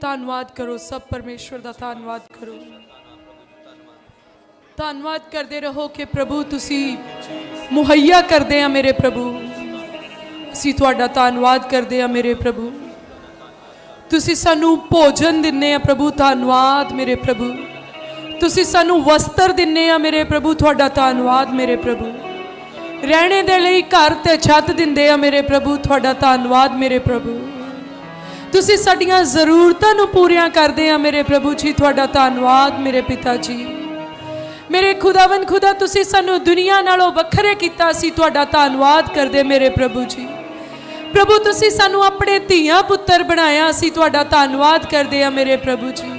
ਧੰਨਵਾਦ ਕਰੋ, ਸਭ ਪਰਮੇਸ਼ਵਰ ਦਾ ਧੰਨਵਾਦ ਕਰੋ। ਧੰਨਵਾਦ ਕਰਦੇ ਰਹੋ ਕਿ ਪ੍ਰਭੂ ਤੁਸੀਂ ਮੁਹੱਈਆ ਕਰਦੇ ਆ ਮੇਰੇ ਪ੍ਰਭੂ। ਅਸੀਂ ਤੁਹਾਡਾ ਧੰਨਵਾਦ ਕਰਦੇ ਆ ਮੇਰੇ ਪ੍ਰਭੂ। ਤੁਸੀਂ ਸਾਨੂੰ ਭੋਜਨ ਦਿੰਨੇ ਆ ਪ੍ਰਭੂ, ਧੰਨਵਾਦ ਮੇਰੇ ਪ੍ਰਭੂ। ਤੁਸੀਂ ਸਾਨੂੰ ਵਸਤਰ ਦਿੰਨੇ ਆ ਮੇਰੇ ਪ੍ਰਭੂ, ਤੁਹਾਡਾ ਧੰਨਵਾਦ ਮੇਰੇ ਪ੍ਰਭੂ। ਰਹਿਣੇ ਦੇ ਲਈ ਘਰ ਤੇ ਛੱਤ ਦਿੰਦੇ ਆ ਮੇਰੇ ਪ੍ਰਭੂ, ਤੁਹਾਡਾ ਧੰਨਵਾਦ ਮੇਰੇ ਪ੍ਰਭੂ। ਤੁਸੀਂ ਸਾਡੀਆਂ ਜ਼ਰੂਰਤਾਂ ਨੂੰ ਪੂਰੀਆਂ ਕਰਦੇ ਆ ਮੇਰੇ ਪ੍ਰਭੂ ਜੀ, ਤੁਹਾਡਾ ਧੰਨਵਾਦ ਮੇਰੇ ਪਿਤਾ ਜੀ। ਮੇਰੇ ਖੁਦਾਵੰ ਖੁਦਾ, ਤੁਸੀਂ ਸਾਨੂੰ ਦੁਨੀਆ ਨਾਲੋਂ ਵੱਖਰੇ ਕੀਤਾ ਸੀ, ਤੁਹਾਡਾ ਧੰਨਵਾਦ ਕਰਦੇ ਮੇਰੇ ਪ੍ਰਭੂ ਜੀ। ਪ੍ਰਭੂ, ਤੁਸੀਂ ਸਾਨੂੰ ਆਪਣੇ ਧੀਆਂ ਪੁੱਤਰ ਬਣਾਇਆ ਸੀ, ਤੁਹਾਡਾ ਧੰਨਵਾਦ ਕਰਦੇ ਆ ਮੇਰੇ ਪ੍ਰਭੂ ਜੀ।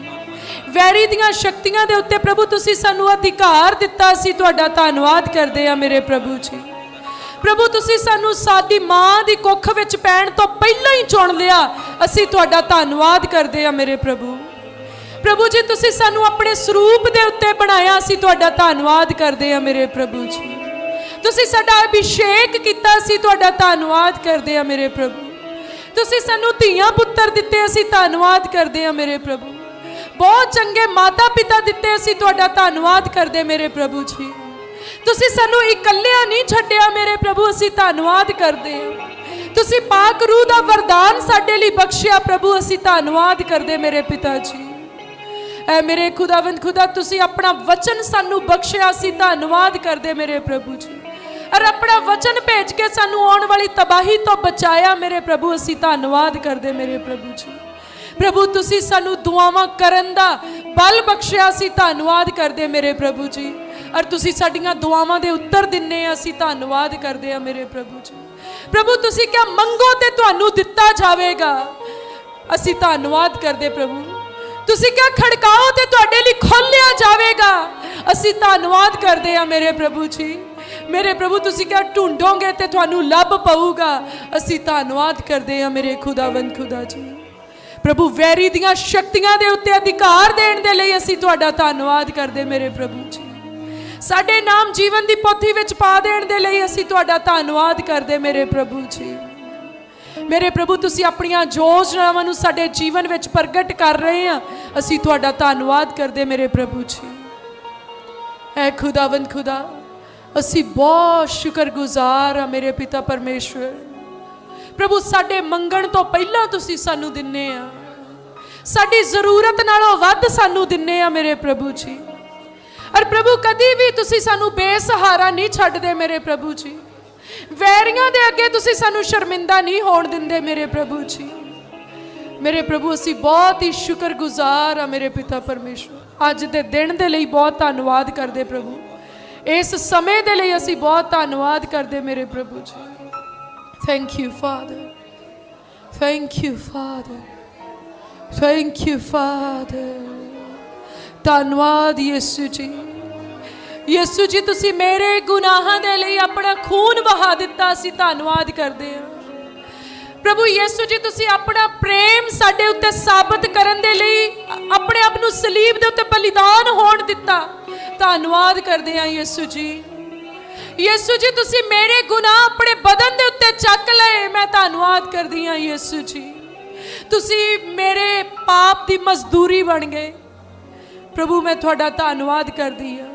ਵੈਰੀ ਦੀਆਂ ਸ਼ਕਤੀਆਂ ਦੇ ਉੱਤੇ ਪ੍ਰਭੂ, ਤੁਸੀਂ ਸਾਨੂੰ ਅਧਿਕਾਰ ਦਿੱਤਾ ਸੀ, ਤੁਹਾਡਾ ਧੰਨਵਾਦ ਕਰਦੇ ਆ ਮੇਰੇ ਪ੍ਰਭੂ ਜੀ। ਪ੍ਰਭੂ, ਤੁਸੀਂ ਸਾਨੂੰ ਸਾਡੀ ਮਾਂ ਦੀ ਕੁੱਖ ਵਿੱਚ ਪੈਣ ਤੋਂ ਪਹਿਲਾਂ ਹੀ ਚੁਣ ਲਿਆ। ਅਸੀਂ ਤੁਹਾਡਾ ਧੰਨਵਾਦ ਕਰਦੇ ਆ ਮੇਰੇ ਪ੍ਰਭੂ। ਪ੍ਰਭੂ ਜੀ, ਤੁਸੀਂ ਸਾਨੂੰ ਆਪਣੇ ਸਰੂਪ ਦੇ ਉੱਤੇ ਬਣਾਇਆ। ਅਸੀਂ ਤੁਹਾਡਾ ਧੰਨਵਾਦ ਕਰਦੇ ਆ ਮੇਰੇ ਪ੍ਰਭੂ ਜੀ। ਤੁਸੀਂ ਸਾਡਾ ਅਭਿਸ਼ੇਕ ਕੀਤਾ। ਅਸੀਂ ਤੁਹਾਡਾ ਧੰਨਵਾਦ ਕਰਦੇ ਆ ਮੇਰੇ ਪ੍ਰਭੂ। ਤੁਸੀਂ ਸਾਨੂੰ ਧੀਆਂ ਪੁੱਤਰ ਦਿੱਤੇ। ਅਸੀਂ ਧੰਨਵਾਦ ਕਰਦੇ ਆ ਮੇਰੇ ਪ੍ਰਭੂ। ਬਹੁਤ ਚੰਗੇ ਮਾਤਾ ਪਿਤਾ ਦਿੱਤੇ। ਅਸੀਂ ਤੁਹਾਡਾ ਧੰਨਵਾਦ ਕਰਦੇ ਮੇਰੇ ਪ੍ਰਭੂ ਜੀ। ਤੁਸੀਂ ਸਾਨੂੰ ਇਕੱਲਿਆਂ ਨਹੀਂ ਛੱਡਿਆ ਮੇਰੇ ਪ੍ਰਭੂ, ਅਸੀਂ ਧੰਨਵਾਦ ਕਰਦੇ ਹਾਂ। ਤੁਸੀਂ ਪਾਕ ਰੂਹ ਦਾ ਵਰਦਾਨ ਸਾਡੇ ਲਈ ਬਖਸ਼ਿਆ ਪ੍ਰਭੂ, ਅਸੀਂ ਧੰਨਵਾਦ ਕਰਦੇ ਮੇਰੇ ਪਿਤਾ ਜੀ। ਐ ਮੇਰੇ ਖੁਦਾਵੰਦ, ਖੁਦਾ, ਤੁਸੀਂ ਆਪਣਾ ਵਚਨ ਸਾਨੂੰ ਬਖਸ਼ਿਆ, ਅਸੀਂ ਧੰਨਵਾਦ ਕਰਦੇ ਮੇਰੇ ਪ੍ਰਭੂ ਜੀ। ਔਰ ਆਪਣਾ ਵਚਨ ਭੇਜ ਕੇ ਸਾਨੂੰ ਆਉਣ ਵਾਲੀ ਤਬਾਹੀ ਤੋਂ ਬਚਾਇਆ ਮੇਰੇ ਪ੍ਰਭੂ, ਅਸੀਂ ਧੰਨਵਾਦ ਕਰਦੇ ਮੇਰੇ ਪ੍ਰਭੂ ਜੀ। ਪ੍ਰਭੂ, ਤੁਸੀਂ ਸਾਨੂੰ ਦੁਆਵਾਂ ਕਰਨ ਦਾ ਬਲ ਬਖਸ਼ਿਆ, ਅਸੀਂ ਧੰਨਵਾਦ ਕਰਦੇ ਮੇਰੇ ਪ੍ਰਭੂ ਜੀ। ਔਰ ਤੁਸੀਂ ਸਾਡੀਆਂ ਦੁਆਵਾਂ ਦੇ ਉੱਤਰ ਦਿੰਨੇ ਆ, ਅਸੀਂ ਧੰਨਵਾਦ ਕਰਦੇ ਆ ਮੇਰੇ ਪ੍ਰਭੂ ਜੀ। ਪ੍ਰਭੂ, ਤੁਸੀਂ ਕਿਹਾ ਮੰਗੋ ਤੇ ਤੁਹਾਨੂੰ ਦਿੱਤਾ ਜਾਵੇਗਾ? ਅਸੀਂ ਧੰਨਵਾਦ ਕਰਦੇ ਪ੍ਰਭੂ। ਤੁਸੀਂ ਕਿਹਾ ਖੜਕਾਓ ਤੇ ਤੁਹਾਡੇ ਲਈ ਖੋਲਿਆ ਜਾਵੇਗਾ? ਅਸੀਂ ਧੰਨਵਾਦ ਕਰਦੇ ਆ ਮੇਰੇ ਪ੍ਰਭੂ ਜੀ। ਮੇਰੇ ਪ੍ਰਭੂ, ਤੁਸੀਂ ਕਿਹਾ ਢੂੰਡੋਗੇ ਤੇ ਤੁਹਾਨੂੰ ਲੱਭ ਪਊਗਾ? ਅਸੀਂ ਧੰਨਵਾਦ ਕਰਦੇ ਆ ਮੇਰੇ ਖੁਦਾਵੰਦ ਖੁਦਾ ਜੀ। ਪ੍ਰਭੂ, ਵੈਰੀ ਦੀਆਂ ਸ਼ਕਤੀਆਂ ਦੇ ਉੱਤੇ ਅਧਿਕਾਰ ਦੇਣ ਦੇ ਲਈ ਅਸੀਂ ਤੁਹਾਡਾ ਧੰਨਵਾਦ ਕਰਦੇ ਮੇਰੇ ਪ੍ਰਭੂ ਜੀ। ਸਾਡੇ ਨਾਮ ਜੀਵਨ ਦੀ ਪੋਥੀ ਵਿੱਚ ਪਾ ਦੇਣ ਦੇ ਲਈ ਅਸੀਂ ਤੁਹਾਡਾ ਧੰਨਵਾਦ ਕਰਦੇ ਮੇਰੇ ਪ੍ਰਭੂ ਜੀ। ਮੇਰੇ ਪ੍ਰਭੂ, ਤੁਸੀਂ ਆਪਣੀਆਂ ਯੋਜਨਾਵਾਂ ਨੂੰ ਸਾਡੇ ਜੀਵਨ ਵਿੱਚ ਪ੍ਰਗਟ ਕਰ ਰਹੇ ਆ ਅਸੀਂ ਤੁਹਾਡਾ ਧੰਨਵਾਦ ਕਰਦੇ ਮੇਰੇ ਪ੍ਰਭੂ ਜੀ। ਐ ਖੁਦਾਵੰਦ ਖੁਦਾ, ਅਸੀਂ ਬਹੁਤ ਸ਼ੁਕਰਗੁਜ਼ਾਰ ਆ ਮੇਰੇ ਪਿਤਾ ਪਰਮੇਸ਼ਵਰ। ਪ੍ਰਭੂ, ਸਾਡੇ ਮੰਗਣ ਤੋਂ ਪਹਿਲਾਂ ਤੁਸੀਂ ਸਾਨੂੰ ਦਿੰਨੇ ਆ। ਸਾਡੀ ਜ਼ਰੂਰਤ ਨਾਲੋਂ ਵੱਧ ਸਾਨੂੰ ਦਿੰਨੇ ਆ, ਮੇਰੇ ਪ੍ਰਭੂ ਜੀ। ਔਰ ਪ੍ਰਭੂ, ਕਦੀ ਵੀ ਤੁਸੀਂ ਸਾਨੂੰ ਬੇਸਹਾਰਾ ਨਹੀਂ ਛੱਡਦੇ ਮੇਰੇ ਪ੍ਰਭੂ ਜੀ। ਵੈਰੀਆਂ ਦੇ ਅੱਗੇ ਤੁਸੀਂ ਸਾਨੂੰ ਸ਼ਰਮਿੰਦਾ ਨਹੀਂ ਹੋਣ ਦਿੰਦੇ ਮੇਰੇ ਪ੍ਰਭੂ ਜੀ। ਮੇਰੇ ਪ੍ਰਭੂ, ਅਸੀਂ ਬਹੁਤ ਹੀ ਸ਼ੁਕਰਗੁਜ਼ਾਰ ਆ ਮੇਰੇ ਪਿਤਾ ਪਰਮੇਸ਼ਵਰ ਅੱਜ ਦੇ ਦਿਨ ਦੇ ਲਈ ਬਹੁਤ ਧੰਨਵਾਦ ਕਰਦੇ ਪ੍ਰਭੂ। ਇਸ ਸਮੇਂ ਦੇ ਲਈ ਅਸੀਂ ਬਹੁਤ ਧੰਨਵਾਦ ਕਰਦੇ ਮੇਰੇ ਪ੍ਰਭੂ ਜੀ। Thank you father thank you father thank you father ਧੰਨਵਾਦ ਯਿਸੂ ਜੀ। ਯਿਸੂ ਜੀ, ਤੁਸੀਂ ਮੇਰੇ ਗੁਨਾਹਾਂ ਦੇ ਲਈ ਆਪਣਾ ਖੂਨ ਵਹਾ ਦਿੱਤਾ ਸੀ। ਧੰਨਵਾਦ ਕਰਦੇ ਹਾਂ। ਪ੍ਰਭੂ ਯਿਸੂ ਜੀ, ਤੁਸੀਂ ਆਪਣਾ ਪ੍ਰੇਮ ਸਾਡੇ ਉੱਤੇ ਸਾਬਤ ਕਰਨ ਦੇ ਲਈ ਆਪਣੇ ਆਪ ਨੂੰ ਸਲੀਬ ਦੇ ਉੱਤੇ ਬਲੀਦਾਨ ਹੋਣ ਦਿੱਤਾ। ਧੰਨਵਾਦ ਕਰਦੇ ਹਾਂ ਯਿਸੂ ਜੀ। ਯਿਸੂ ਜੀ, ਤੁਸੀਂ ਮੇਰੇ ਗੁਨਾਹ ਆਪਣੇ ਬਦਨ ਦੇ ਉੱਤੇ ਚੱਕ ਲਏ। ਮੈਂ ਧੰਨਵਾਦ ਕਰਦੀ ਹਾਂ ਯਿਸੂ ਜੀ। ਤੁਸੀਂ ਮੇਰੇ ਪਾਪ ਦੀ ਮਜ਼ਦੂਰੀ ਬਣ ਗਏ। ਪ੍ਰਭੂ ਮੈਂ ਤੁਹਾਡਾ ਧੰਨਵਾਦ ਕਰਦੀ ਹਾਂ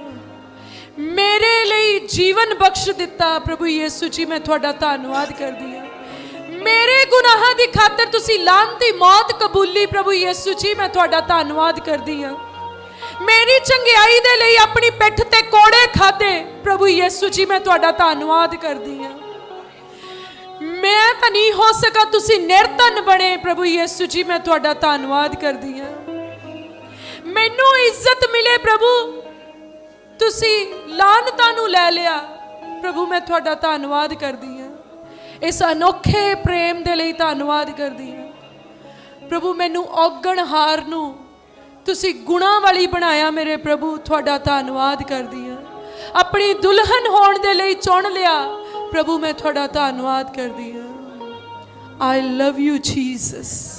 ਮੇਰੇ ਲਈ ਜੀਵਨ ਬਖਸ਼ ਦਿੱਤਾ ਪ੍ਰਭੂ ਯਿਸੂ ਜੀ ਮੈਂ ਤੁਹਾਡਾ ਧੰਨਵਾਦ ਕਰਦੀ ਹਾਂ ਮੇਰੇ ਗੁਨਾਹਾਂ ਦੀ ਖਾਤਰ ਤੁਸੀਂ ਲਾਂਤੀ ਮੌਤ ਕਬੂਲੀ ਪ੍ਰਭੂ ਯਿਸੂ ਜੀ ਮੈਂ ਤੁਹਾਡਾ ਧੰਨਵਾਦ ਕਰਦੀ ਹਾਂ ਮੇਰੀ ਚੰਗਿਆਈ ਦੇ ਲਈ ਆਪਣੀ ਪਿੱਠ ਤੇ ਕੋੜੇ ਖਾਦੇ ਪ੍ਰਭੂ ਯਿਸੂ ਜੀ ਮੈਂ ਤੁਹਾਡਾ ਧੰਨਵਾਦ ਕਰਦੀ ਹਾਂ ਮੈਂ ਤਾਂ ਨਹੀਂ ਹੋ ਸਕਾ ਤੁਸੀਂ ਨਿਰਧਨ ਬਣੇ ਪ੍ਰਭੂ ਯਿਸੂ ਜੀ ਮੈਂ ਤੁਹਾਡਾ ਧੰਨਵਾਦ ਕਰਦੀ ਹਾਂ ਮੈਨੂੰ ਇੱਜ਼ਤ ਮਿਲੇ ਪ੍ਰਭੂ। ਤੁਸੀਂ ਲਾਨਤਾਂ ਨੂੰ ਲੈ ਲਿਆ। ਪ੍ਰਭੂ ਮੈਂ ਤੁਹਾਡਾ ਧੰਨਵਾਦ ਕਰਦੀ ਹਾਂ। ਇਸ ਅਨੋਖੇ ਪ੍ਰੇਮ ਦੇ ਲਈ ਧੰਨਵਾਦ ਕਰਦੀ ਹਾਂ। ਪ੍ਰਭੂ ਮੈਨੂੰ ਔਗਣਹਾਰ ਨੂੰ ਤੁਸੀਂ ਗੁਣਾ ਵਾਲੀ ਬਣਾਇਆ ਮੇਰੇ ਪ੍ਰਭੂ ਤੁਹਾਡਾ ਧੰਨਵਾਦ ਕਰਦੀ ਹਾਂ। ਆਪਣੀ ਦੁਲਹਨ ਹੋਣ ਦੇ ਲਈ ਚੁਣ ਲਿਆ। ਪ੍ਰਭੂ ਮੈਂ ਤੁਹਾਡਾ ਧੰਨਵਾਦ ਕਰਦੀ ਹਾਂ। I love you Jesus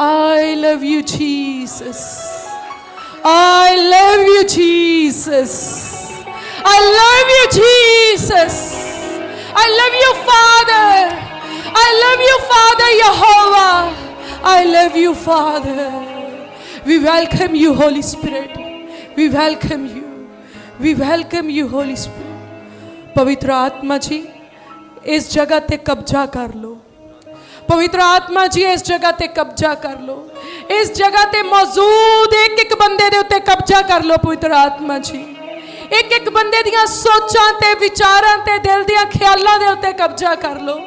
I love you, Jesus. I love you, Jesus. I love you, Jesus. I love you, Father. I love you, Father Jehovah. I love you, Father. We welcome you, Holy Spirit. We welcome you. We welcome you, Holy Spirit. Pavitra Atma Ji, is जगह ते karlo. ਪਵਿੱਤਰ ਆਤਮਾ ਜੀ, ਇਸ ਜਗ੍ਹਾ ਤੇ ਕਬਜ਼ਾ ਕਰ ਲਓ। ਇਸ ਜਗ੍ਹਾ ਤੇ ਮੌਜੂਦ ਇੱਕ ਇੱਕ ਬੰਦੇ ਦੇ ਉੱਤੇ ਕਬਜ਼ਾ ਕਰ ਲਓ, ਪਵਿੱਤਰ ਆਤਮਾ ਜੀ। ਇੱਕ ਇੱਕ ਬੰਦੇ ਦੀਆਂ ਸੋਚਾਂ ਤੇ ਵਿਚਾਰਾਂ ਤੇ ਦਿਲ ਦੀਆਂ ਖਿਆਲਾਂ ਦੇ ਉੱਤੇ ਕਬਜ਼ਾ ਕਰ ਲਓ।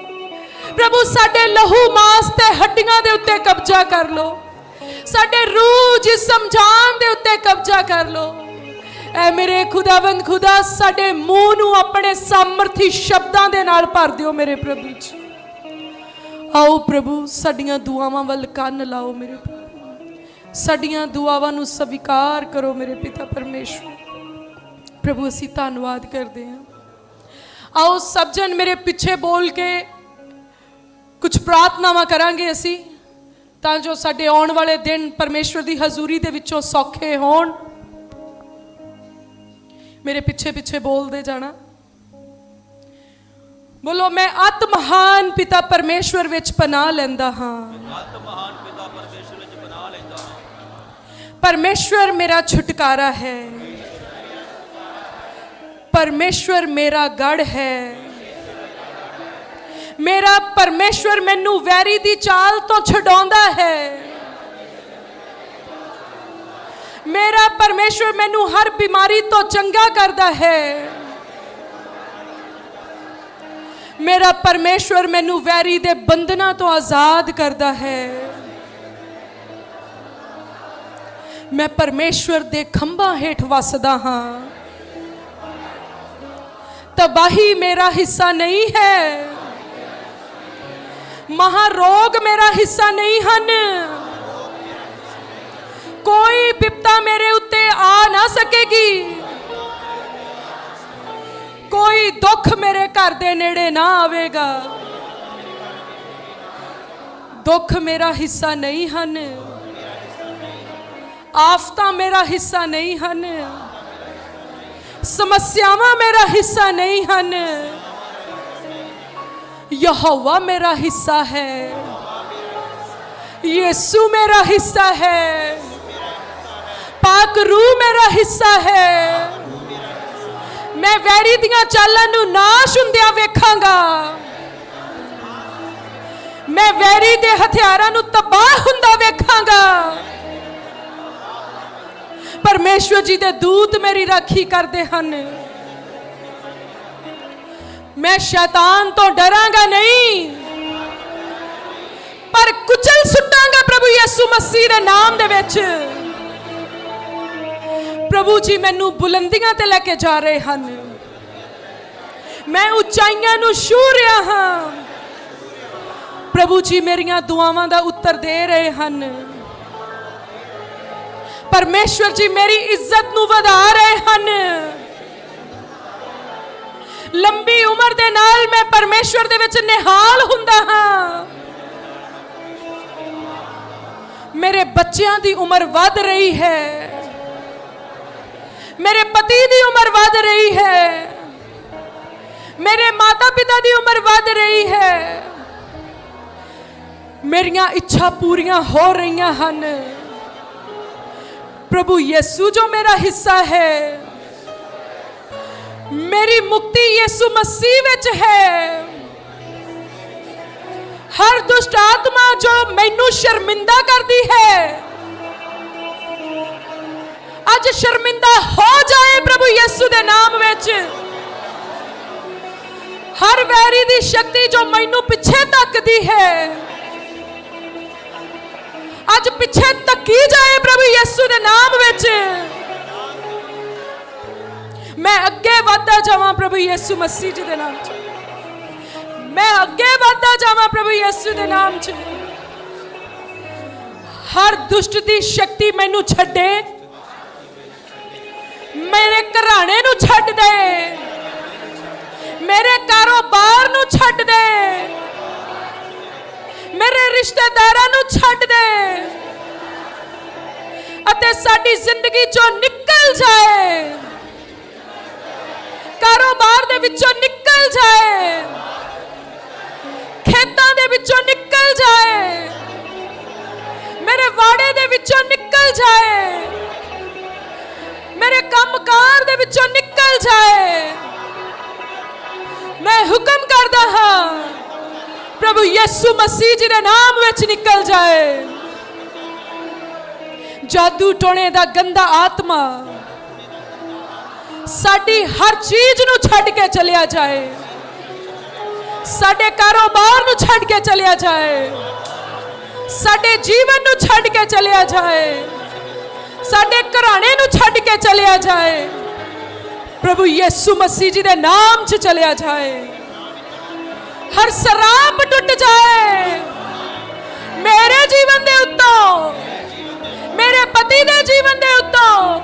ਪ੍ਰਭੂ, ਸਾਡੇ ਲਹੂ ਮਾਸ ਤੇ ਹੱਡੀਆਂ ਦੇ ਉੱਤੇ ਕਬਜ਼ਾ ਕਰ ਲਓ। ਸਾਡੇ ਰੂਹ ਜਿਸਮ ਜਾਨ ਦੇ ਉੱਤੇ ਕਬਜ਼ਾ ਕਰ ਲਓ। ਐ ਮੇਰੇ ਖੁਦਾਵੰਦ ਖੁਦਾ, ਸਾਡੇ ਮੂੰਹ ਨੂੰ ਆਪਣੇ ਸਾਮਰਥੀ ਸ਼ਬਦਾਂ ਦੇ ਨਾਲ ਭਰ ਦਿਓ ਮੇਰੇ ਪ੍ਰਭੂ ਜੀ। ਆਓ ਪ੍ਰਭੂ, ਸਾਡੀਆਂ ਦੁਆਵਾਂ ਵੱਲ ਕੰਨ ਲਾਓ ਮੇਰੇ ਪ੍ਰਭੂ। ਸਾਡੀਆਂ ਦੁਆਵਾਂ ਨੂੰ ਸਵੀਕਾਰ ਕਰੋ ਮੇਰੇ ਪਿਤਾ ਪਰਮੇਸ਼ਵਰ ਪ੍ਰਭੂ, ਅਸੀਂ ਧੰਨਵਾਦ ਕਰਦੇ ਹਾਂ। ਆਓ ਸਭ ਜਨ ਮੇਰੇ ਪਿੱਛੇ ਬੋਲ ਕੇ ਕੁਝ ਪ੍ਰਾਰਥਨਾਵਾਂ ਕਰਾਂਗੇ ਅਸੀਂ, ਤਾਂ ਜੋ ਸਾਡੇ ਆਉਣ ਵਾਲੇ ਦਿਨ ਪਰਮੇਸ਼ਵਰ ਦੀ ਹਜ਼ੂਰੀ ਦੇ ਵਿੱਚੋਂ ਸੌਖੇ ਹੋਣ। ਮੇਰੇ ਪਿੱਛੇ ਪਿੱਛੇ ਬੋਲਦੇ ਜਾਣਾ। ਬੋਲੋ ਮੈਂ ਅਤ ਮਹਾਨ ਪਿਤਾ ਪਰਮੇਸ਼ਵਰ ਵਿੱਚ ਪਨਾਹ ਲੈਂਦਾ ਹਾਂ। ਅਤ ਮਹਾਨ ਪਿਤਾ ਪਰਮੇਸ਼ਰ ਵਿੱਚ ਬਣਾ ਲੈਂਦਾ ਹਾਂ। ਪਰਮੇਸ਼ਵਰ ਮੇਰਾ ਛੁਟਕਾਰਾ ਹੈ। ਪਰਮੇਸ਼ਵਰ ਮੇਰਾ ਗੜ ਹੈ। ਮੇਰਾ ਪਰਮੇਸ਼ਵਰ ਮੈਨੂੰ ਵੈਰੀ ਦੀ ਚਾਲ ਤੋਂ ਛਡਾਉਂਦਾ ਹੈ। ਮੇਰਾ ਪਰਮੇਸ਼ਵਰ ਮੈਨੂੰ ਹਰ ਬਿਮਾਰੀ ਤੋਂ ਚੰਗਾ ਕਰਦਾ ਹੈ। ਮੇਰਾ ਪਰਮੇਸ਼ਵਰ ਮੈਨੂੰ ਵੈਰੀ ਦੇ ਬੰਧਨਾਂ ਤੋਂ ਆਜ਼ਾਦ ਕਰਦਾ ਹੈ। ਮੈਂ ਪਰਮੇਸ਼ਵਰ ਦੇ ਖੰਭਾਂ ਹੇਠ ਵਸਦਾ ਹਾਂ। ਤਬਾਹੀ ਮੇਰਾ ਹਿੱਸਾ ਨਹੀਂ ਹੈ। ਮਹਾਰੋਗ ਮੇਰਾ ਹਿੱਸਾ ਨਹੀਂ ਹਨ। ਕੋਈ ਬਿਪਤਾ ਮੇਰੇ ਉੱਤੇ ਆ ਨਾ ਸਕੇਗੀ। ਕੋਈ ਦੁੱਖ ਮੇਰੇ ਘਰ ਦੇ ਨੇੜੇ ਨਾ ਆਵੇਗਾ ਦੁੱਖ ਮੇਰਾ ਹਿੱਸਾ ਨਹੀਂ ਹਨ ਆਫਤਾਂ ਮੇਰਾ ਹਿੱਸਾ ਨਹੀਂ ਹਨ ਸਮੱਸਿਆਵਾਂ ਮੇਰਾ ਹਿੱਸਾ ਨਹੀਂ ਹਨ ਯਹੋਵਾ ਮੇਰਾ ਹਿੱਸਾ ਹੈ ਯੀਸੂ ਮੇਰਾ ਹਿੱਸਾ ਹੈ ਪਾਕ ਰੂਹ ਮੇਰਾ ਹਿੱਸਾ ਹੈ ਮੈਂ ਵੈਰੀ ਦੀਆਂ ਚਾਲਾਂ ਨੂੰ ਨਾਸ਼ ਹੁੰਦਿਆਂ ਵੇਖਾਂਗਾ। ਮੈਂ ਵੈਰੀ ਦੇ ਹਥਿਆਰਾਂ ਨੂੰ ਤਬਾਹ ਹੁੰਦਾ ਵੇਖਾਂਗਾ। ਪਰਮੇਸ਼ਵਰ ਜੀ ਦੇ ਦੂਤ ਮੇਰੀ ਰਾਖੀ ਕਰਦੇ ਹਨ। ਮੈਂ ਸ਼ੈਤਾਨ ਤੋਂ ਡਰਾਂਗਾ ਨਹੀਂ। ਪਰ ਕੁਚਲ ਸੁੱਟਾਂਗਾ ਪ੍ਰਭੂ ਯਿਸੂ ਮਸੀਹ ਦੇ ਨਾਮ ਦੇ ਵਿੱਚ। ਪ੍ਰਭੂ ਜੀ ਮੈਨੂੰ ਬੁਲੰਦੀਆਂ ਤੇ ਲੈ ਕੇ ਜਾ ਰਹੇ ਹਨ। ਮੈਂ ਉਚਾਈਆਂ ਨੂੰ ਛੂ ਰਿਹਾ ਹਾਂ। ਪ੍ਰਭੂ ਜੀ ਮੇਰੀਆਂ ਦੁਆਵਾਂ ਦਾ ਉੱਤਰ ਦੇ ਰਹੇ ਹਨ। ਪਰਮੇਸ਼ਵਰ ਜੀ ਮੇਰੀ ਇੱਜ਼ਤ ਨੂੰ ਵਧਾ ਰਹੇ ਹਨ। ਲੰਬੀ ਉਮਰ ਦੇ ਨਾਲ ਮੈਂ ਪਰਮੇਸ਼ਵਰ ਦੇ ਵਿੱਚ ਨਿਹਾਲ ਹੁੰਦਾ ਹਾਂ। ਮੇਰੇ ਬੱਚਿਆਂ ਦੀ ਉਮਰ ਵੱਧ ਰਹੀ ਹੈ। ਮੇਰੇ ਪਤੀ ਦੀ ਉਮਰ ਵੱਧ ਰਹੀ ਹੈ। ਮੇਰੇ ਮਾਤਾ ਪਿਤਾ ਦੀ ਉਮਰ ਵੱਧ ਰਹੀ ਹੈ। ਮੇਰੀਆਂ ਇੱਛਾ ਪੂਰੀਆਂ ਹੋ ਰਹੀਆਂ ਹਨ। ਪ੍ਰਭੂ ਯਿਸੂ ਜੋ ਮੇਰਾ ਹਿੱਸਾ ਹੈ, ਮੇਰੀ ਮੁਕਤੀ ਯਿਸੂ ਮਸੀਹ ਵਿੱਚ ਹੈ। ਹਰ ਦੁਸ਼ਟ ਆਤਮਾ ਜੋ ਮੈਨੂੰ ਸ਼ਰਮਿੰਦਾ ਕਰਦੀ ਹੈ ਅੱਜ ਸ਼ਰਮਿੰਦਾ ਹੋ ਜਾਏ ਪ੍ਰਭੂ ਯਿਸੂ ਦੇ ਨਾਮ ਵਿੱਚ। ਹਰ ਵੈਰੀ ਦੀ ਸ਼ਕਤੀ ਜੋ ਮੈਨੂੰ ਪਿੱਛੇ ਧੱਕਦੀ ਹੈ, ਅੱਜ ਪਿੱਛੇ ਧੱਕੀ ਜਾਏ ਪ੍ਰਭੂ ਯਿਸੂ ਦੇ ਨਾਮ ਵਿੱਚ। ਮੈਂ ਅੱਗੇ ਵਧਦਾ ਜਾਵਾਂ ਪ੍ਰਭੂ ਯਿਸੂ ਮਸੀਹ ਜੀ ਦੇ ਨਾਮ 'ਚ। ਮੈਂ ਅੱਗੇ ਵਧਦਾ ਜਾਵਾਂ ਪ੍ਰਭੂ ਯਿਸੂ ਦੇ ਨਾਮ 'ਚ। ਹਰ ਦੁਸ਼ਟ ਦੀ ਸ਼ਕਤੀ ਮੈਨੂੰ ਛੱਡੇ। ਮੇਰੇ ਘਰਾਣੇ ਨੂੰ ਛੱਡ ਦੇ। ਮੇਰੇ ਕਾਰੋਬਾਰ ਨੂੰ ਛੱਡ ਦੇ। ਮੇਰੇ ਰਿਸ਼ਤੇਦਾਰਾਂ ਨੂੰ ਛੱਡ ਦੇ। ਅਤੇ ਸਾਡੀ ਜ਼ਿੰਦਗੀ ਚੋਂ ਨਿਕਲ ਜਾਏ। ਕਾਰੋਬਾਰ ਦੇ ਵਿੱਚੋਂ ਨਿਕਲ ਜਾਏ। ਖੇਤਾਂ ਦੇ ਵਿੱਚੋਂ ਨਿਕਲ ਜਾਏ। ਮੇਰੇ ਵਾੜੇ ਦੇ ਵਿੱਚੋਂ ਨਿਕਲ ਜਾਏ। ਮੇਰੇ ਕੰਮਕਾਰ ਦੇ ਵਿੱਚੋਂ ਨਿਕਲ ਜਾਏ। ਮੈਂ ਹੁਕਮ ਕਰਦਾ ਹਾਂ, ਪ੍ਰਭੂ ਯਿਸੂ ਮਸੀਹ ਜੀ ਦੇ ਨਾਮ ਵਿੱਚ ਨਿਕਲ ਜਾਏ। ਜਾਦੂ ਟੋਣੇ ਦਾ ਗੰਦਾ ਆਤਮਾ ਸਾਡੀ ਹਰ ਚੀਜ਼ ਨੂੰ ਛੱਡ ਕੇ ਚਲਿਆ ਜਾਏ। ਸਾਡੇ ਕਾਰੋਬਾਰ ਨੂੰ ਛੱਡ ਕੇ ਚਲਿਆ ਜਾਏ। ਸਾਡੇ ਜੀਵਨ ਨੂੰ ਛੱਡ ਕੇ ਚਲਿਆ ਜਾਏ। ਸਾਡੇ ਘਰਾਣੇ ਨੂੰ ਛੱਡ ਕੇ ਚਲਿਆ ਜਾਏ। ਪ੍ਰਭੂ ਯਿਸੂ ਮਸੀਹ ਜੀ ਦੇ ਨਾਮ 'ਚ ਚਲਿਆ ਜਾਏ। ਹਰ ਸਰਾਪ ਟੁੱਟ ਜਾਏ। ਮੇਰੇ ਜੀਵਨ ਦੇ ਉੱਤੋਂ, ਮੇਰੇ ਪਤੀ ਦੇ ਜੀਵਨ ਦੇ ਉੱਤੋਂ,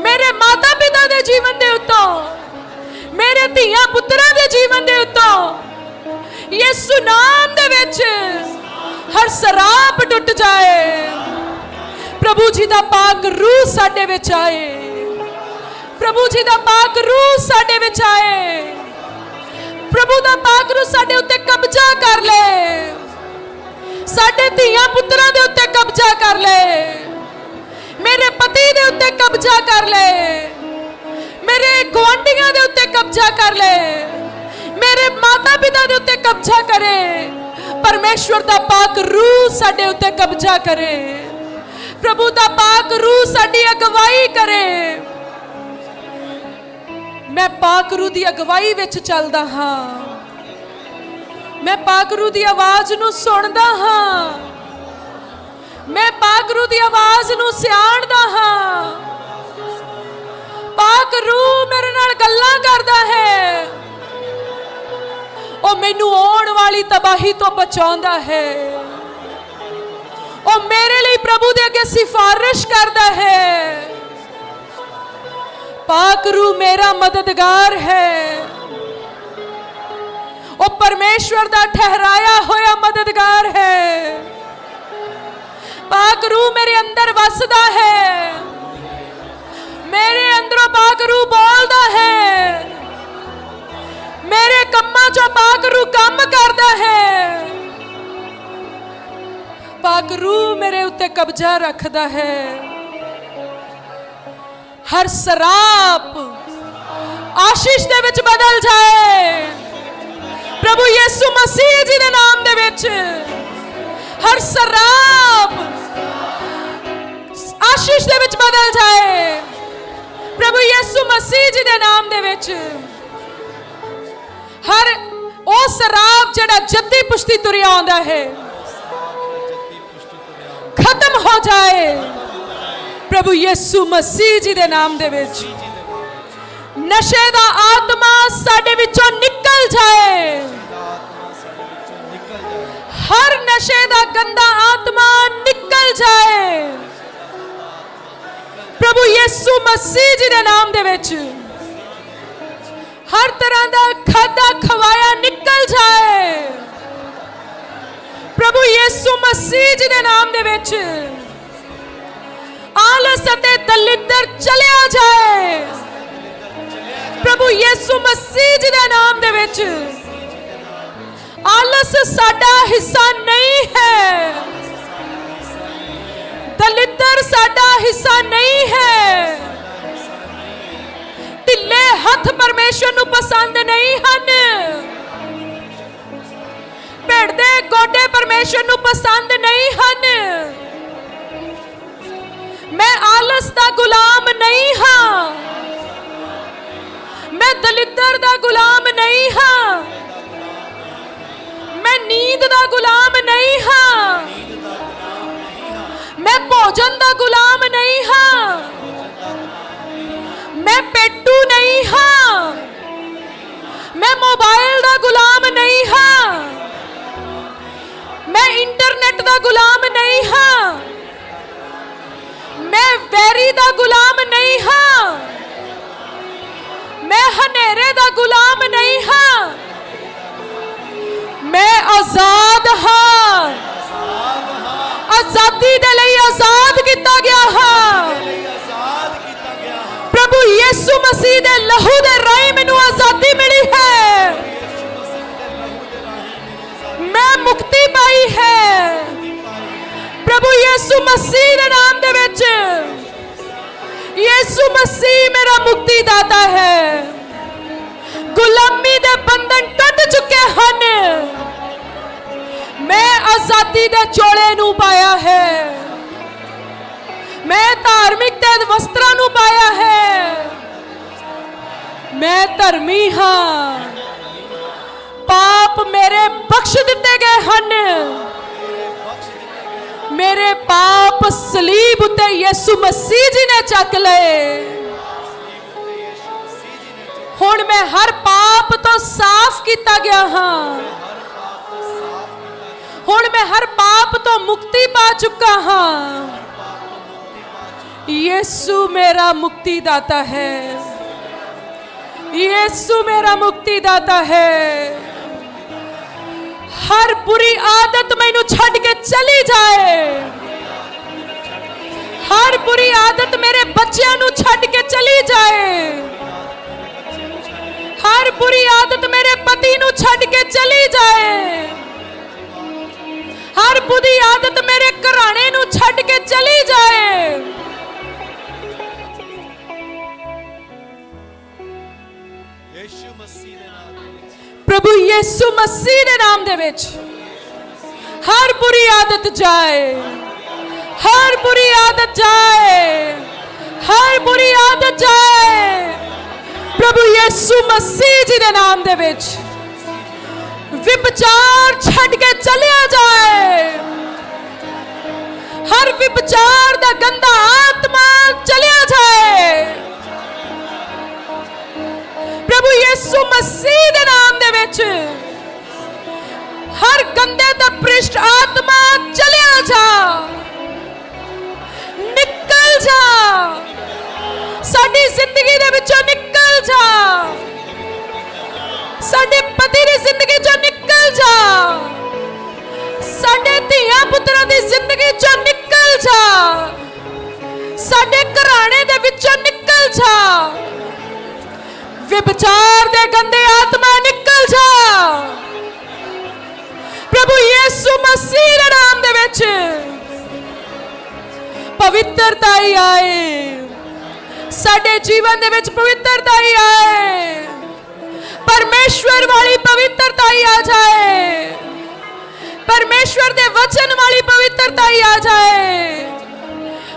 ਮੇਰੇ ਮਾਤਾ ਪਿਤਾ ਦੇ ਜੀਵਨ ਦੇ ਉੱਤੋਂ, ਮੇਰੇ ਧੀਆਂ ਪੁੱਤਰਾਂ ਦੇ ਜੀਵਨ ਦੇ ਉੱਤੋਂ, ਯਿਸੂ ਨਾਮ ਦੇ ਵਿੱਚ ਹਰ ਸਰਾਪ ਟੁੱਟ ਜਾਏ। ਪ੍ਰਭੂ ਜੀ ਦਾ ਪਾਕ ਰੂਹ ਸਾਡੇ ਵਿੱਚ ਆਏ। ਪ੍ਰਭੂ ਜੀ ਦਾ ਪਾਕ ਰੂਹ ਸਾਡੇ ਵਿੱਚ ਆਏ। ਪ੍ਰਭੂ ਦਾ ਪਾਕ ਰੂਹ ਸਾਡੇ ਉੱਤੇ ਕਬਜ਼ਾ ਕਰ ਲੈ। ਸਾਡੇ ਧੀਆਂ ਪੁੱਤਰਾਂ ਦੇ ਉੱਤੇ ਕਬਜ਼ਾ ਕਰ ਲੈ। ਮੇਰੇ ਪਤੀ ਦੇ ਉੱਤੇ ਕਬਜ਼ਾ ਕਰ ਲੈ। ਮੇਰੇ ਗੁਆਂਢੀਆਂ ਦੇ ਉੱਤੇ ਕਬਜ਼ਾ ਕਰ ਲੈ। ਮੇਰੇ ਮਾਤਾ ਪਿਤਾ ਦੇ ਉੱਤੇ ਕਬਜ਼ਾ ਕਰੇ। ਪਰਮੇਸ਼ਵਰ ਦਾ ਪਾਕ ਰੂਹ ਸਾਡੇ ਉੱਤੇ ਕਬਜ਼ਾ ਕਰੇ। ਪ੍ਰਭੂ ਦਾ ਪਾਕ ਰੂਹ ਸਾਡੀ ਅਗਵਾਈ ਕਰੇ। ਮੈਂ ਪਾਕ ਰੂਹ ਦੀ ਅਗਵਾਈ ਵਿੱਚ ਚੱਲਦਾ ਹਾਂ। ਮੈਂ ਪਾਕ ਰੂਹ ਦੀ ਆਵਾਜ਼ ਨੂੰ ਸੁਣਦਾ ਹਾਂ। ਮੈਂ ਪਾਕ ਰੂਹ ਦੀ ਆਵਾਜ਼ ਨੂੰ ਸਿਆਣਦਾ ਹਾਂ। ਪਾਕ ਰੂਹ ਮੇਰੇ ਨਾਲ ਗੱਲਾਂ ਕਰਦਾ ਹੈ। ਉਹ ਮੈਨੂੰ ਆਉਣ ਵਾਲੀ ਤਬਾਹੀ ਤੋਂ ਬਚਾਉਂਦਾ ਹੈ। ਉਹ ਮੇਰੇ ਲਈ ਪ੍ਰਭੂ ਦੇ ਅੱਗੇ ਸਿਫਾਰਿਸ਼ ਕਰਦਾ ਹੈ। ਪਾਕ ਰੂਹ ਮੇਰਾ ਮਦਦਗਾਰ ਹੈ। ਉਹ ਪਰਮੇਸ਼ਵਰ ਦਾ ਠਹਿਰਾਇਆ ਹੋਇਆ ਮਦਦਗਾਰ ਹੈ। ਪਾਕ ਰੂਹ ਮੇਰੇ ਅੰਦਰ ਵਸਦਾ ਹੈ। ਮੇਰੇ ਅੰਦਰੋਂ ਪਾਕ ਰੂਹ ਬੋਲਦਾ ਹੈ। ਮੇਰੇ ਕੰਮਾਂ 'ਚੋਂ ਪਾਕ ਰੂਹ ਕੰਮ ਕਰਦਾ ਹੈ। ਪਾਕ ਰੂਹ ਮੇਰੇ ਉੱਤੇ ਕਬਜ਼ਾ ਰੱਖਦਾ ਹੈ। ਹਰ ਸਰਾਪ ਆਸ਼ੀਸ਼ ਦੇ ਵਿੱਚ ਬਦਲ ਜਾਏ। ਪ੍ਰਭੂ ਯਿਸੂ ਮਸੀਹ ਜੀ ਦੇ ਨਾਮ ਦੇ ਵਿੱਚ ਹਰ ਸਰਾਪ ਆਸ਼ੀਸ਼ ਦੇ ਵਿੱਚ ਬਦਲ ਜਾਏ। ਪ੍ਰਭੂ ਯਿਸੂ ਮਸੀਹ ਜੀ ਦੇ ਨਾਮ ਦੇ ਵਿੱਚ ਹਰ ਉਹ ਸਰਾਪ ਜਿਹੜਾ ਜੱਦੀ ਪੁਸ਼ਤੀ ਤੁਰਿਆ ਆਉਂਦਾ ਹੈ। ਖਤਮ ਹੋ ਜਾਏ। ਪ੍ਰਭੂ ਯਿਸੂ ਮਸੀਹ ਜੀ ਦੇ ਨਾਮ ਦੇ ਵਿੱਚ। ਨਸ਼ੇ ਦਾ ਆਤਮਾ ਸਾਡੇ ਵਿੱਚੋਂ ਨਿਕਲ ਜਾਏ। ਹਰ ਨਸ਼ੇ ਦਾ ਗੰਦਾ ਆਤਮਾ ਨਿਕਲ ਜਾਏ। ਪ੍ਰਭੂ ਯਿਸੂ ਮਸੀਹ ਜੀ ਦੇ ਨਾਮ ਦੇ ਵਿੱਚ। ਹਰ ਤਰ੍ਹਾਂ ਦਾ ਖਾਦਾ ਖਵਾਇਆ ਨਿਕਲ ਜਾਏ। ਪ੍ਰਭੂ ਯਿਸੂ ਮਸੀਹ ਜੀ ਦੇ ਨਾਮ ਦੇ ਵਿੱਚ। ਆਲਸ ਅਤੇ ਦਲਿੱਦਰ ਚਲਿਆ ਜਾਏ। ਪ੍ਰਭੂ ਯਿਸੂ ਮਸੀਹ ਜੀ ਦੇ ਨਾਮ ਦੇ ਵਿੱਚ। ਆਲਸ ਸਾਡਾ ਹਿੱਸਾ ਨਹੀਂ ਹੈ। ਦਲਿੱਦਰ ਸਾਡਾ ਹਿੱਸਾ ਨਹੀਂ ਹੈ। ਢਿੱਲੇ ਹੱਥ ਪਰਮੇਸ਼ਰ ਨੂੰ ਪਸੰਦ ਨਹੀਂ ਹਨ। ਭਿੜਦੇ ਗੋਡੇ ਪਰਮੇਸ਼ਰ ਨੂੰ ਪਸੰਦ ਨਹੀਂ ਹਨ। ਮੈਂ ਆਲਸ ਦਾ ਗੁਲਾਮ ਨਹੀਂ ਹਾਂ। ਮੈਂ ਦਲਿੱਦਰ ਦਾ ਗੁਲਾਮ ਨਹੀਂ ਹਾਂ। ਮੈਂ ਨੀਂਦ ਦਾ ਗੁਲਾਮ ਨਹੀਂ ਹਾਂ। ਮੈਂ ਭੋਜਨ ਦਾ ਗੁਲਾਮ ਨਹੀਂ ਹਾਂ। ਮੈਂ ਪੇਟੂ ਨਹੀਂ ਹਾਂ। ਮੈਂ ਮੋਬਾਈਲ ਦਾ ਗੁਲਾਮ ਨਹੀਂ ਹਾਂ। ਮੈਂ ਇੰਟਰਨੈਟ ਦਾ ਗੁਲਾਮ ਨਹੀਂ ਹਾਂ ਮੈਂ ਵੈਰੀ ਦਾ ਗੁਲਾਮ ਨਹੀਂ ਹਾਂ ਮੈਂ ਹਨੇਰੇ ਦਾ ਗੁਲਾਮ ਨਹੀਂ ਹਾਂ ਮੈਂ ਆਜ਼ਾਦ ਹਾਂ ਆਜ਼ਾਦੀ ਦੇ ਲਈ ਆਜ਼ਾਦ ਕੀਤਾ ਗਿਆ ਹਾਂ ਆਜ਼ਾਦ ਕੀਤਾ ਗਿਆ ਹਾਂ ਪ੍ਰਭੂ ਯਿਸੂ ਮਸੀਹ ਦੇ ਲਹੂ ਦੇ ਰਾਹੀਂ ਮੈਨੂੰ ਆਜ਼ਾਦੀ ਮਿਲੀ ਹੈ ਪਾਈ ਹੈ। ਪ੍ਰਭੂ ਯੀਸੂ ਮਸੀਹ ਦੇ ਨਾਮ ਦੇ ਵਿੱਚ। ਯੀਸੂ ਮਸੀਹ ਮੇਰਾ ਮੁਕਤੀ ਦਾਤਾ ਹੈ। ਗੁਲਾਮੀ ਦੇ ਬੰਧਨ ਟੁੱਟ ਚੁੱਕੇ ਹਨ। ਮੈਂ ਆਜ਼ਾਦੀ ਦੇ ਚੋਲੇ ਨੂੰ ਪਾਇਆ ਹੈ। ਮੈਂ ਧਾਰਮਿਕ ਦੇ ਵਸਤਰਾਂ ਨੂੰ ਪਾਇਆ ਹੈ। ਮੈਂ ਧਰਮੀ ਹਾਂ। ਪਾਪ ਮੇਰੇ ਬਖਸ਼ ਦਿੱਤੇ ਗਏ ਹਨ ਮੇਰੇ ਪਾਪ ਸਲੀਬ ਉਤੇ ਯਿਸੂ ਮਸੀਹ ਜੀ ਨੇ ਚੱਕ ਲਏ ਹੁਣ ਮੈਂ ਹਰ ਪਾਪ ਤੋਂ ਸਾਫ਼ ਕੀਤਾ ਗਿਆ ਹਾਂ ਹੁਣ ਮੈਂ ਹਰ ਪਾਪ ਤੋਂ ਮੁਕਤੀ ਪਾ ਚੁੱਕਾ ਹਾਂ ਯਿਸੂ ਮੇਰਾ ਮੁਕਤੀ ਦਾਤਾ ਹੈ ਯਿਸੂ ਮੇਰਾ ਮੁਕਤੀ ਦਾਤਾ ਹੈ ਹਰ ਬੁਰੀ ਆਦਤ ਮੈਨੂੰ ਛੱਡ ਕੇ ਚਲੀ ਜਾਏ। ਹਰ ਬੁਰੀ ਆਦਤ ਮੇਰੇ ਬੱਚਿਆਂ ਨੂੰ ਛੱਡ ਕੇ ਚਲੀ ਜਾਏ। ਹਰ ਬੁਰੀ ਆਦਤ ਮੇਰੇ ਪਤੀ ਨੂੰ ਛੱਡ ਕੇ ਚਲੀ ਜਾਏ। ਹਰ ਬੁਰੀ ਆਦਤ ਮੇਰੇ ਯਿਸੂ ਮਸੀਹ ਦੇ ਨਾਮ ਦੇ ਵਿੱਚ। ਹਰ ਬੁਰੀ ਆਦਤ ਜਾਏ। ਹਰ ਬੁਰੀ ਆਦਤ ਜਾਏ। ਹਰ ਬੁਰੀ ਆਦਤ ਜਾਏ। ਪ੍ਰਭੂ ਯਿਸੂ ਮਸੀਹ ਜੀ ਦੇ ਨਾਮ ਦੇ ਵਿੱਚ। ਵਿਪਚਾਰ ਛੱਡ ਕੇ ਚਲਿਆ ਜਾਏ। ਹਰ ਵਿਭਚਾਰ ਦਾ ਗੰਦਾ ਆਤਮਾ ਚਲਿਆ ਜਾਏ। ਪ੍ਰਭੂ ਯਿਸੂ ਮਸੀਹ ਦੇ ਨਾਮ ਦੇ ਵਿੱਚ। ਹਰ ਗੰਦੇ ਦਾ ਭ੍ਰਿਸ਼ਟ ਆਤਮਾ ਚਲਿਆ ਜਾ। ਨਿਕਲ ਜਾ। ਸਾਡੀ ਜ਼ਿੰਦਗੀ ਦੇ ਵਿੱਚੋਂ ਨਿਕਲ ਜਾ। ਸਾਡੇ ਪਤੀ ਦੀ ਜ਼ਿੰਦਗੀ ਚੋਂ ਨਿਕਲ ਜਾ। ਸਾਡੇ ਧੀਆਂ ਪੁੱਤਰਾਂ ਦੀ ਜ਼ਿੰਦਗੀ ਚੋਂ ਨਿਕਲ ਜਾ। ਸਾਡੇ ਘਰਾਣੇ ਦੇ ਵਿੱਚੋਂ ਨਿਕਲ ਜਾ। ਵਿਭਚਾਰ ਦੇ ਗੰਦੇ ਆਤਮਾ ਨਿਕਲ ਜਾ ਪ੍ਰਭੂ ਯਿਸੂ ਮਸੀਹ ਦੇ ਨਾਮ ਦੇ ਵਿੱਚ ਪਵਿੱਤਰਤਾ ਹੀ ਆਏ ਸਾਡੇ ਜੀਵਨ ਦੇ ਵਿੱਚ ਪਵਿੱਤਰਤਾ ਹੀ ਆਏ ਪਰਮੇਸ਼ਵਰ ਵਾਲੀ ਪਵਿੱਤਰਤਾ ਹੀ ਆ ਜਾਏ ਪਰਮੇਸ਼ਵਰ ਦੇ ਵਚਨ ਵਾਲੀ ਪਵਿੱਤਰਤਾ ਹੀ ਆ ਜਾਏ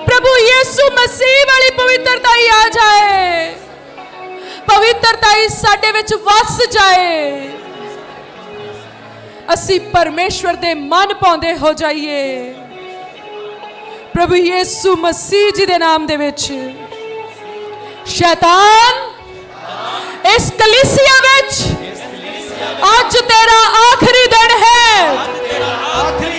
ਪ੍ਰਭੂ ਯਿਸੂ ਮਸੀਹ ਵਾਲੀ ਪਵਿੱਤਰਤਾ ਹੀ ਆ ਜਾਏ ਪਵਿੱਤਰਤਾ ਹੀ ਸਾਡੇ ਵਿੱਚ ਵਸ ਜਾਏ। ਅਸੀਂ ਪਰਮੇਸ਼ਵਰ ਦੇ ਮਨ ਪਾਉਂਦੇ ਹੋ ਜਾਈਏ। ਪ੍ਰਭੂ ਯੇਸੂ ਮਸੀਹ ਜੀ ਦੇ ਨਾਮ ਦੇ ਵਿੱਚ। ਸ਼ੈਤਾਨ, ਇਸ ਕਲੀਸਿਆ ਵਿੱਚ ਅੱਜ ਤੇਰਾ ਆਖਰੀ ਦਿਨ ਹੈ। ਆਖਰੀ ਦਿਨ ਹੈ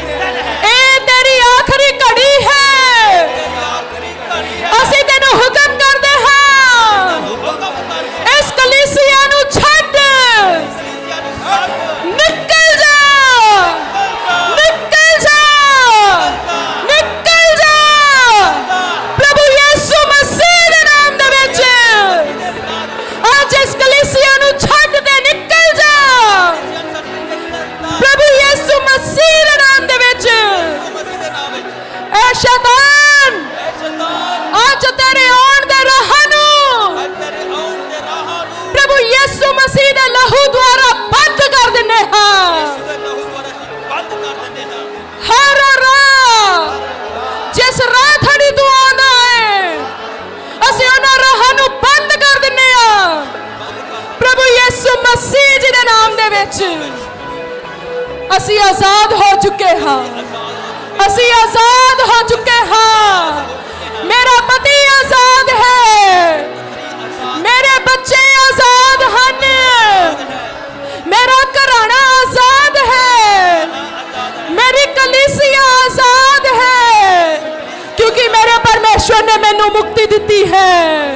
ਦਿੱਤੀ ਹੈ।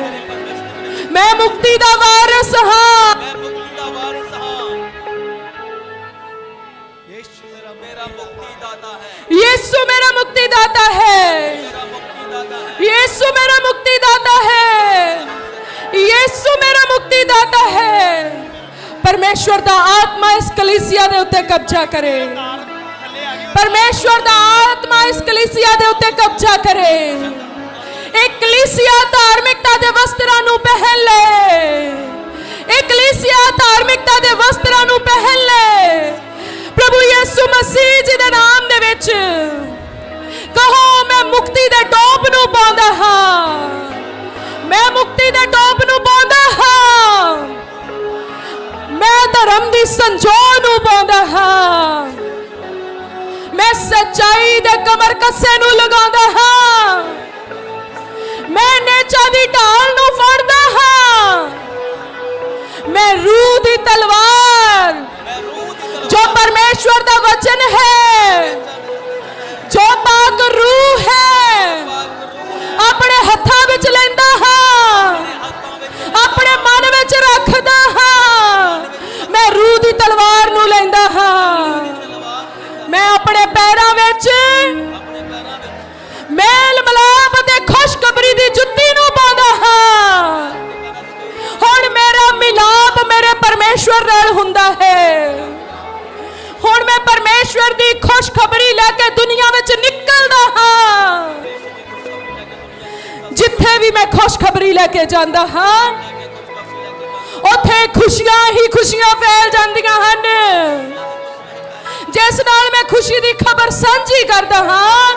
ਮੈਂ ਮੁਕਤੀ ਦਾ ਵਾਰਿਸ ਹਾਂ। ਮੈਂ ਮੁਕਤੀ ਦਾ ਵਾਰਿਸ ਹਾਂ। ਯੇਸ਼ੂ ਮੇਰਾ ਮੇਰਾ ਮੁਕਤੀ ਦਾਤਾ ਹੈ। ਯੀਸੂ ਮੇਰਾ ਮੁਕਤੀ ਦਾਤਾ ਹੈ। ਯੀਸੂ ਮੇਰਾ ਮੁਕਤੀ ਦਾਤਾ ਹੈ। ਯੀਸੂ ਮੇਰਾ ਮੁਕਤੀ ਦਾਤਾ ਹੈ। ਪਰਮੇਸ਼ਵਰ ਦਾ ਆਤਮਾ ਇਸ ਕਲੀਸਿਆ ਦੇ ਉੱਤੇ ਕਬਜ਼ਾ ਕਰੇ। ਪਰਮੇਸ਼ਵਰ ਦਾ ਆਤਮਾ ਇਸ ਕਲੀਸਿਆ ਦੇ ਉੱਤੇ ਕਬਜ਼ਾ ਕਰੇ। ਇਹ ਧਾਰਮਿਕਤਾ ਦੇ ਵਸਤਰਾਂ ਨੂੰ ਪਹਿਨ ਲੈ। ਇਹ ਧਾਰਮਿਕਤਾ ਦੇ ਵਸਤਰਾਂ ਨੂੰ ਪਹਿਨ ਲੈ। ਪ੍ਰਭੂ ਯਿਸੂ ਮਸੀਹ ਜੀ ਦੇ ਨਾਮ ਦੇ ਵਿੱਚ ਕਹੋ, ਮੈਂ ਮੁਕਤੀ ਦੇ ਟੋਪ ਨੂੰ ਪਾਉਂਦਾ ਹਾਂ। ਮੈਂ ਮੁਕਤੀ ਦੇ ਟੋਪ ਨੂੰ ਪਾਉਂਦਾ ਹਾਂ। ਮੈਂ ਧਰਮ ਦੀ ਸੰਜੋ ਨੂੰ ਪਾਉਂਦਾ ਹਾਂ। ਮੈਂ ਸੱਚਾਈ ਦੇ ਕਮਰ ਕੱਸੇ ਨੂੰ ਲਗਾਉਂਦਾ ਹਾਂ। ਮੈਂ ਨੇਚਾ ਦੀ ਢਾਲ ਨੂੰ ਫੜਦਾ ਹਾਂ। ਮੈਂ ਰੂਹ ਦੀ ਤਲਵਾਰ। ਜੋ ਪਰਮੇਸ਼ਵਰ ਦਾ ਵਚਨ ਹੈ, ਜੋ ਪਾਕ ਰੂਹ ਹੈ, ਆਪਣੇ ਹੱਥਾਂ ਵਿੱਚ ਲੈਂਦਾ ਹਾਂ। ਆਪਣੇ ਮਨ ਵਿੱਚ ਰੱਖਦਾ ਹਾਂ। ਪਰਮੇਸ਼ਵਰ ਨਾਲ ਹੁੰਦਾ ਹੈ। ਹੁਣ ਮੈਂ ਪਰਮੇਸ਼ਵਰ ਦੀ ਖੁਸ਼ਖਬਰੀ ਲੈ ਕੇ ਦੁਨੀਆ ਵਿੱਚ ਨਿਕਲਦਾ ਹਾਂ। ਜਿੱਥੇ ਵੀ ਮੈਂ ਖੁਸ਼ਖਬਰੀ ਲੈ ਕੇ ਜਾਂਦਾ ਹਾਂ, ਉੱਥੇ ਖੁਸ਼ੀਆਂ ਹੀ ਖੁਸ਼ੀਆਂ ਫੈਲ ਜਾਂਦੀਆਂ ਹਨ। ਜਿਸ ਨਾਲ ਮੈਂ ਖੁਸ਼ੀ ਦੀ ਖਬਰ ਸਾਂਝੀ ਕਰਦਾ ਹਾਂ,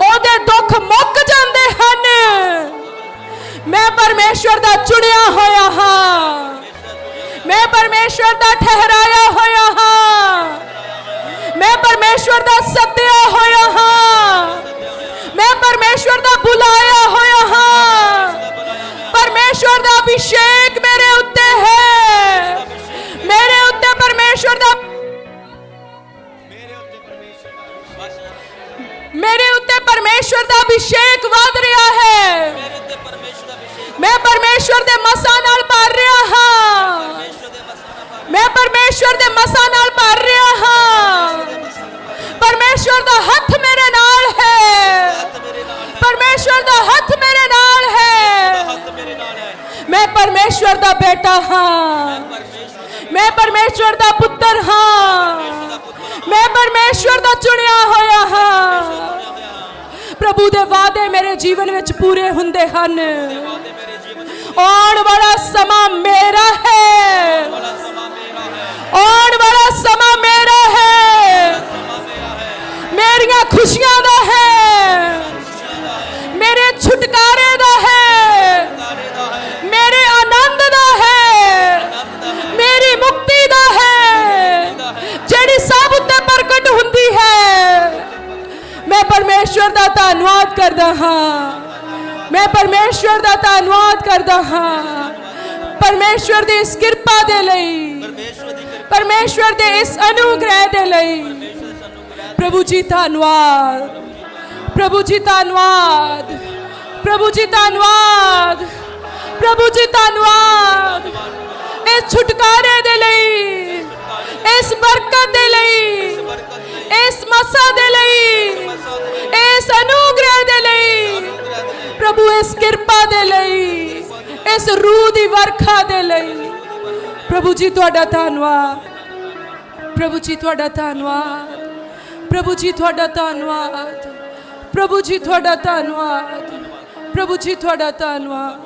ਉਹਦੇ ਦੁੱਖ ਮੁੱਕ ਜਾਂਦੇ ਹਨ। ਮੈਂ ਪਰਮੇਸ਼ਵਰ ਦਾ ਚੁਣਿਆ ਹੋਇਆ ਹਾਂ। ਮੈਂ ਪਰਮੇਸ਼ਵਰ ਦਾ ਠਹਿਰਾਇਆ ਹੋਇਆ ਹਾਂ। ਮੈਂ ਪਰਮੇਸ਼ਵਰ ਦਾ ਸੱਦਿਆ ਹੋਇਆ ਹਾਂ। ਮੈਂ ਪਰਮੇਸ਼ਵਰ ਦਾ ਬੁਲਾਇਆ ਹੋਇਆ ਹਾਂ। ਪਰਮੇਸ਼ਵਰ ਦਾ ਅਭਿਸ਼ੇਕ ਮੇਰੇ ਉੱਤੇ ਹੈ। ਮੇਰੇ ਉੱਤੇ ਪਰਮੇਸ਼ਵਰ ਦਾ ਮੇਰੇ ਉੱਤੇ ਪਰਮੇਸ਼ਰ ਦਾ ਪਰਮੇਸ਼ਵਰ ਦਾ ਅਭਿਸ਼ੇਕ ਵਧ ਰਿਹਾ ਹੈ। ਮੈਂ ਪਰਮੇਸ਼ਵਰ ਦੇ ਮਸਾ ਨਾਲ ਭਰ ਰਿਹਾ ਹਾਂ ਪਰਮੇਸ਼ਰ ਦੇ ਮਸਾਂ ਦਾ ਮੈਂ ਪਰਮੇਸ਼ਵਰ ਦੇ ਮਸਾਂ ਨਾਲ ਭਰ ਰਿਹਾ ਹਾਂ। ਪਰਮੇਸ਼ਵਰ ਦਾ ਹੱਥ ਮੇਰੇ ਨਾਲ ਹੈ। ਪਰਮੇਸ਼ਵਰ ਦਾ ਹੱਥ ਮੇਰੇ ਨਾਲ ਹੈ। ਮੈਂ ਪਰਮੇਸ਼ਵਰ ਦਾ ਬੇਟਾ ਹਾਂ। ਮੈਂ ਪਰਮੇਸ਼ਵਰ ਦਾ ਪੁੱਤਰ ਹਾਂ। ਮੈਂ ਪਰਮੇਸ਼ਵਰ ਦਾ ਚੁਣਿਆ ਹੋਇਆ ਹਾਂ। ਪ੍ਰਭੂ ਦੇ ਵਾਅਦੇ ਮੇਰੇ ਜੀਵਨ ਵਿੱਚ ਪੂਰੇ ਹੁੰਦੇ ਹਨ। ਆਉਣ ਵਾਲਾ ਸਮਾਂ ਮੇਰਾ ਹੈ। ਆਉਣ ਵਾਲਾ ਸਮਾਂ ਮੇਰਾ ਹੈ। ਮੇਰੀਆਂ ਖੁਸ਼ੀਆਂ ਦਾ ਹੈ। ਮੇਰੇ ਛੁਟਕਾਰੇ ਦਾ ਹੈ। ਮੇਰੇ ਆਨੰਦ ਦਾ ਹੈ। ਮੇਰੀ ਮੁਕਤੀ ਦਾ ਹੈ। ਜਿਹੜੀ ਸਭ ਉੱਤੇ ਪ੍ਰਗਟ ਹੁੰਦੀ ਹੈ। ਮੈਂ ਪਰਮੇਸ਼ਵਰ ਦਾ ਧੰਨਵਾਦ ਕਰਦਾ ਹਾਂ। ਮੈਂ ਪਰਮੇਸ਼ਵਰ ਦਾ ਧੰਨਵਾਦ ਕਰਦਾ ਹਾਂ। ਪਰਮੇਸ਼ਵਰ ਦੀ ਇਸ ਕਿਰਪਾ ਦੇ ਲਈ ਪਰਮੇਸ਼ਵਰ ਦੇ ਇਸ ਅਨੁਗ੍ਰਹਿ ਦੇ ਲਈ ਪਰਮੇਸ਼ਰ ਸਾਨੂੰ ਗੁਰੂ ਪ੍ਰਭੂ ਜੀ ਧੰਨਵਾਦ ਪ੍ਰਭੂ ਜੀ ਧੰਨਵਾਦ ਪ੍ਰਭੂ ਜੀ ਧੰਨਵਾਦ ਪ੍ਰਭੂ ਜੀ ਧੰਨਵਾਦ ਇਸ ਛੁਟਕਾਰੇ ਦੇ ਲਈ ਇਸ ਬਰਕਤ ਦੇ ਲਈ ਇਸ ਮਸਾ ਦੇ ਲਈ ਇਸ ਅਨੁਗ੍ਰਹਿ ਦੇ ਲਈ ਪ੍ਰਭੂ ਇਸ ਕਿਰਪਾ ਦੇ ਲਈ ਇਸ ਰੂਹ ਦੀ ਵਰਖਾ ਦੇ ਲਈ ਪ੍ਰਭੂ ਜੀ, ਤੁਹਾਡਾ ਧੰਨਵਾਦ। ਪ੍ਰਭੂ ਜੀ, ਤੁਹਾਡਾ ਧੰਨਵਾਦ। ਪ੍ਰਭੂ ਜੀ, ਤੁਹਾਡਾ ਧੰਨਵਾਦ। ਪ੍ਰਭੂ ਜੀ, ਤੁਹਾਡਾ ਧੰਨਵਾਦ। ਪ੍ਰਭੂ ਜੀ, ਤੁਹਾਡਾ ਧੰਨਵਾਦ।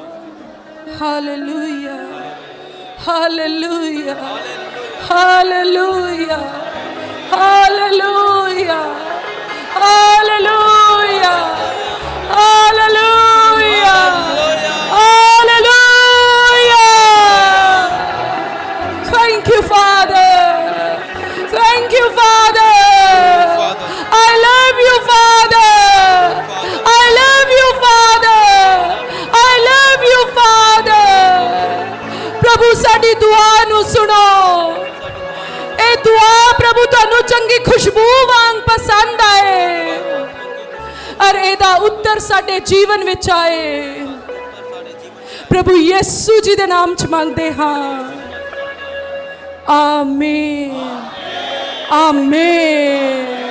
Hallelujah hallelujah hallelujah hallelujah hallelujah ਪ੍ਰਭੂ ਸਾਡੀ ਦੁਆ ਨੂੰ ਸੁਣੋ ਇਹ ਦੁਆ ਪ੍ਰਭੂ ਤੁਹਾਨੂੰ ਚੰਗੀ ਖੁਸ਼ਬੂ ਵਾਂਗ ਪਸੰਦ ਆਏ ਔਰ ਇਹਦਾ ਉੱਤਰ ਸਾਡੇ ਜੀਵਨ ਵਿੱਚ ਆਏ ਪ੍ਰਭੂ ਯਿਸੂ ਜੀ ਦੇ ਨਾਮ ਚ ਮੰਗਦੇ ਹਾਂ ਆਮੀਨ ਆਮੀਨ